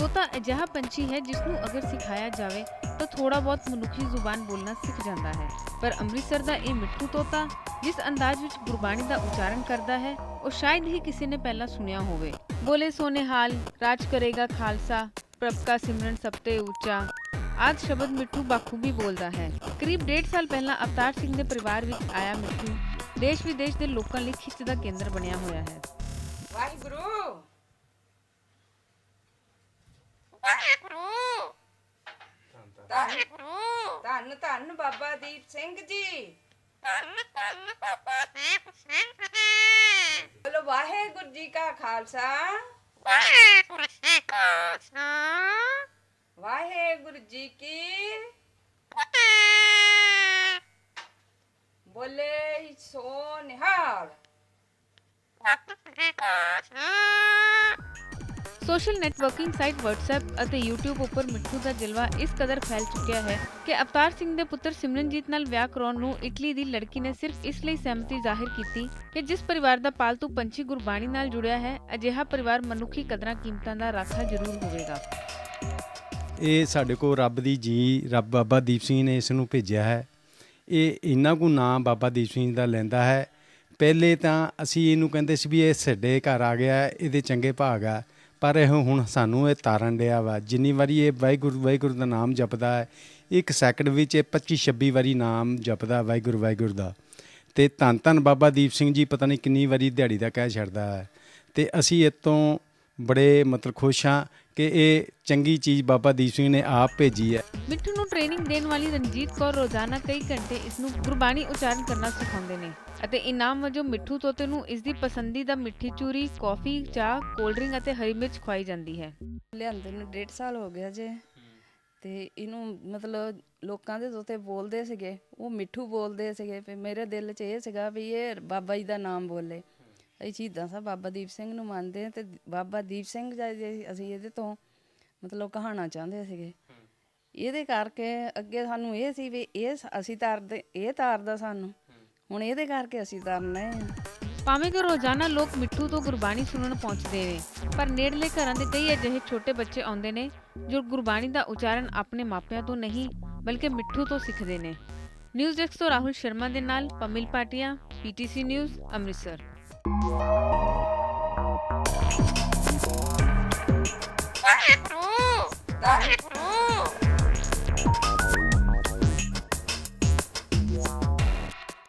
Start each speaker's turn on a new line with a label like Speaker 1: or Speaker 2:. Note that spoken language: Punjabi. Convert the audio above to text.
Speaker 1: ਤੋਤਾ ਅਜਿਹਾ ਪੰਛੀ ਹੈ ਜਿਸ ਨੂੰ ਅਗਰ ਸਿਖਾਇਆ ਜਾਵੇ ਤਾਂ ਥੋੜਾ ਬਹੁਤ ਮਨੁੱਖੀ ਜ਼ੁਬਾਨ ਬੋਲਣਾ ਸਿੱਖ ਜਾਂਦਾ ਹੈ। ਪਰ ਅੰਮ੍ਰਿਤਸਰ ਦਾ ਇਹ ਮਿੱਠੂ ਤੋਤਾ, ਜਿਸ ਅੰਦਾਜ਼ ਵਿੱਚ ਗੁਰਬਾਣੀ ਦਾ ਉਚਾਰਨ ਕਰਦਾ ਹੈ, ਉਹ ਸ਼ਾਇਦ ਹੀ ਕਿਸੇ ਨੇ ਪਹਿਲਾਂ ਸੁਣਿਆ ਹੋਵੇ। ਬੋਲੇ ਸੋਨੇ ਹਾਲ, ਰਾਜ ਕਰੇਗਾ ਖਾਲਸਾ। ਪ੍ਰਭ ਕਾ ਸਿਮਰਨ ਸਭ ਤੇ ਉੱਚਾ ਆਦ ਸ਼ਬਦ ਮਿੱਠੂ ਬਾਖੂਬੀ ਬੋਲਦਾ ਹੈ ਕਰੀਬ 1.5 ਸਾਲ ਪਹਿਲਾਂ ਅਵਤਾਰ ਸਿੰਘ ਦੇ ਪਰਿਵਾਰ ਵਿੱਚ ਆਇਆ ਮਿੱਠੂ ਦੇਸ਼ ਵਿਦੇਸ਼ ਦੇ ਲੋਕਾਂ ਲਈ ਖਿੱਚ ਦਾ ਕੇਂਦਰ ਬਣਿਆ ਹੋਇਆ ਹੈ
Speaker 2: ਵਾਹਿਗੁਰੂ ਧੰਨ ਧੰਨ ਧੰਨ ਬਾਬਾ ਦੀਪ ਸਿੰਘ ਜੀ ਬੋਲੋ ਵਾਹਿਗੁਰੂ ਜੀ ਕਾ ਖਾਲਸਾ ਵਾਹਿਗੁਰੂ ਜੀ ਕੀ ਬੋਲੇ ਸੋ ਨਿਹਾਲ
Speaker 1: ਸੋਸ਼ਲ ਨੈਟਵਰਕਿੰਗ ਸਾਈਟ WhatsApp ਅਤੇ YouTube ਉੱਪਰ ਮਿੱਠੂ ਦਾ ਜਲਵਾ ਇਸ ਕਦਰ ਫੈਲ ਚੁੱਕਿਆ ਹੈ ਕਿ ਅਵਤਾਰ ਸਿੰਘ ਦੇ ਪੁੱਤਰ ਸਿਮਰਨਜੀਤ ਨਾਲ ਵਿਆਹ ਕਰਾਉਣ ਨੂੰ ਇਟਲੀ ਦੀ ਲੜਕੀ ਨੇ ਸਿਰਫ ਇਸ ਲਈ ਸਹਿਮਤੀ ਜ਼ਾਹਿਰ ਕੀਤੀ ਕਿ ਜਿਸ ਪਰਿਵਾਰ ਦਾ ਪਾਲਤੂ ਪੰਛੀ ਗੁਰਬਾਣੀ ਨਾਲ ਜੁੜਿਆ ਹੈ, ਅਜਿਹਾ ਪਰਿਵਾਰ ਮਨੁੱਖੀ ਕਦਰਾਂ ਕੀਮਤਾਂ ਦਾ ਰਾਖਾ ਜ਼ਰੂਰ ਹੋਵੇਗਾ।
Speaker 3: ਇਹ ਸਾਡੇ ਕੋਲ ਰੱਬ ਦੀ ਜੀ ਰੱਬ ਬਾਬਾ ਦੀਪ ਸਿੰਘ ਨੇ ਇਸ ਨੂੰ ਭੇਜਿਆ ਹੈ। ਇਹ ਇੰਨਾ ਕੁ ਨਾਂ ਬਾਬਾ ਦੀਪ ਸਿੰਘ ਦਾ ਲੈਂਦਾ ਹੈ। ਪਹਿਲੇ ਤਾਂ ਅਸੀਂ ਇਹਨੂੰ ਕਹਿੰਦੇ ਸੀ ਵੀ ਇਹ ਸਾਡੇ ਘਰ ਆ ਗਿਆ ਹੈ, ਇਹਦੇ ਚੰਗੇ ਭਾਗ ਆ। ਪਰ ਇਹ ਹੁਣ ਸਾਨੂੰ ਇਹ ਤਾਰਨ ਡਿਆ ਵਾ। ਜਿੰਨੀ ਵਾਰੀ ਇਹ ਵਾਹਿਗੁਰੂ ਵਾਹਿਗੁਰੂ ਦਾ ਨਾਮ ਜਪਦਾ ਹੈ ਇੱਕ ਸੈਕਿੰਡ ਵਿੱਚ ਇਹ 25 26 ਵਾਰੀ ਨਾਮ ਜਪਦਾ ਵਾਹਿਗੁਰੂ ਵਾਹਿਗੁਰੂ ਦਾ। ਤੇ ਧੰਨ ਧੰਨ ਬਾਬਾ ਦੀਪ ਸਿੰਘ ਜੀ ਪਤਾ ਨਹੀਂ ਕਿੰਨੀ ਵਾਰੀ ਦਿਹਾੜੀ ਦਾ ਕਹਿ ਛੱਡਦਾ ਹੈ। ਤੇ ਅਸੀਂ ਇਹ ਬੜੇ ਮਤਲਬ ਖੁਸ਼ ਹਾਂ ਕਿ ਇਹ ਚੰਗੀ ਚੀਜ਼ ਬਾਬਾ ਦੀਪ ਸਿੰਘ ਨੇ ਆਪ ਭੇਜੀ ਹੈ।
Speaker 1: ਮਿੱਠੂ ਨੂੰ ਟ੍ਰੇਨਿੰਗ ਦੇਣ ਵਾਲੀ ਰਣਜੀਤ ਕੌਰ ਰੋਜ਼ਾਨਾ ਕਈ ਘੰਟੇ ਇਸ ਨੂੰ ਗੁਰਬਾਣੀ ਉਚਾਰਨ ਕਰਨਾ ਸਿਖਾਉਂਦੇ ਨੇ ਅਤੇ ਇਨਾਮ ਵਜੋਂ ਮਿੱਠੂ ਤੋਤੇ ਨੂੰ ਇਸ ਦੀ ਪਸੰਦੀਦਾ ਮਿੱਠੀ ਚੂਰੀ ਕੌਫੀ ਚਾਹ ਕੋਲਡ ਡਰਿੰਕ ਅਤੇ ਹਰੀ ਮਿਰਚ ਖਵਾਈ ਜਾਂਦੀ ਹੈ।
Speaker 2: ਲਿਆਂਦੇ ਨੂੰ ਡੇਢ ਸਾਲ ਹੋ ਗਿਆ ਜੇ ਤੇ ਇਹਨੂੰ ਮਤਲਬ ਲੋਕਾਂ ਦੇ ਤੋਤੇ ਬੋਲਦੇ ਸੀਗੇ ਉਹ ਮਿੱਠੂ ਬੋਲਦੇ ਸੀਗੇ ਮੇਰੇ ਦਿਲ 'ਚ ਇਹ ਸੀਗਾ ਵੀ ਇਹ ਬਾਬਾ ਜੀ ਦਾ ਨਾਮ ਬੋਲੇ। ਅਸੀਂ ਸ਼ਹੀਦਾਂ ਸਾਹਿਬ ਬਾਬਾ ਦੀਪ ਸਿੰਘ ਨੂੰ ਮੰਨਦੇ ਹਾਂ ਤੇ ਬਾਬਾ ਦੀਪ ਸਿੰਘ ਜੀ ਅਸੀਂ ਇਹਦੇ ਤੋਂ ਮਤਲਬ ਕਹਾਣਾ ਚਾਹੁੰਦੇ ਸੀਗੇ। ਇਹਦੇ ਕਰਕੇ ਅੱਗੇ ਸਾਨੂੰ ਇਹ ਸੀ ਵੀ ਇਹ ਅਸੀਂ ਤਾਰਦੇ, ਇਹ ਤਾਰਦਾ ਸਾਨੂੰ। ਹੁਣ ਇਹਦੇ ਕਰਕੇ ਅਸੀਂ ਤਾਰਨਾ ਹੈ।
Speaker 1: ਭਾਵੇਂ ਕਿ ਰੋਜ਼ਾਨਾ ਲੋਕ ਮਿੱਠੂ ਤੋਂ ਗੁਰਬਾਣੀ ਸੁਣਨ ਪਹੁੰਚਦੇ ਨੇ, ਪਰ ਨੇੜਲੇ ਘਰਾਂ ਦੇ ਕਈ ਅਜਿਹੇ ਛੋਟੇ ਬੱਚੇ ਆਉਂਦੇ ਨੇ, ਜੋ ਗੁਰਬਾਣੀ ਦਾ ਉਚਾਰਨ ਆਪਣੇ ਮਾਪਿਆਂ ਤੋਂ ਨਹੀਂ, ਬਲਕਿ ਮਿੱਠੂ ਤੋਂ ਸਿੱਖਦੇ ਨੇ। ਨਿਊਜ਼ ਡੈਸਕ ਤੋਂ ਰਾਹੁਲ ਸ਼ਰਮਾ ਦੇ ਨਾਲ ਪਮਿਲ ਪਾਟਿਆ ਪੀਟੀਸੀ ਨਿਊਜ਼, ਅੰਮ੍ਰਿਤਸਰ।
Speaker 2: ਵਾਹਿਗੁਰੂ